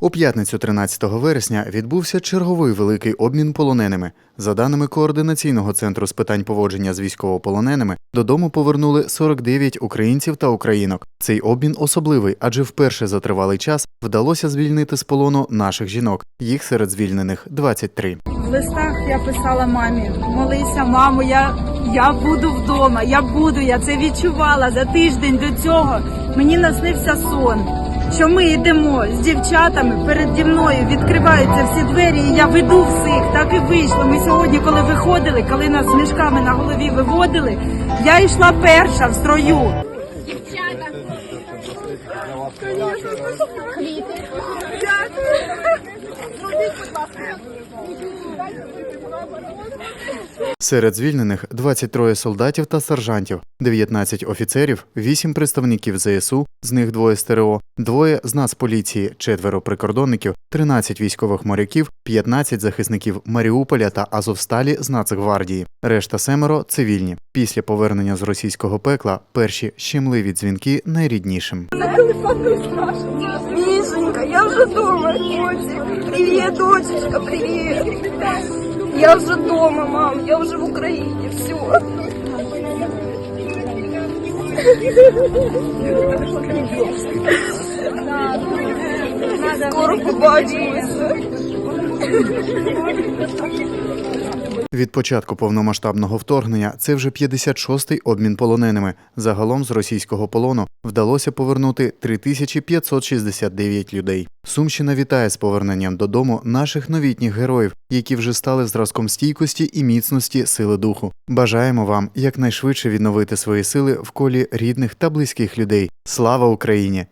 У п'ятницю 13 вересня відбувся черговий великий обмін полоненими. За даними координаційного центру з питань поводження з військовополоненими, додому повернули 49 українців та українок. Цей обмін особливий, адже вперше за тривалий час вдалося звільнити з полону наших жінок. Їх серед звільнених 23. В листах я писала мамі: молися, мамо, я, я буду вдома, я буду, я це відчувала за тиждень до цього. Мені наснився сон. Що ми йдемо з дівчатами переді мною відкриваються всі двері, і я веду всіх. Так і вийшло. Ми сьогодні, коли виходили, коли нас з мішками на голові виводили, я йшла перша в строю. Серед звільнених 23 солдатів та сержантів, 19 офіцерів, 8 представників ЗСУ, з них двоє з ТРО, двоє з Нацполіції, четверо прикордонників, 13 військових моряків, 15 захисників Маріуполя та Азовсталі з Нацгвардії. Решта семеро цивільні. Після повернення з російського пекла перші щемливі дзвінки найріднішим. Мишенька, я вже дома. Привет, дочечка, привет. Я вже дома, мам, я вже в Україні, все. Скоро побачимося. Від початку повномасштабного вторгнення це вже 56-й обмін полоненими. Загалом з російського полону вдалося повернути 3569 людей. Сумщина вітає з поверненням додому наших новітніх героїв, які вже стали зразком стійкості і міцності сили духу. Бажаємо вам якнайшвидше відновити свої сили в колі рідних та близьких людей. Слава Україні!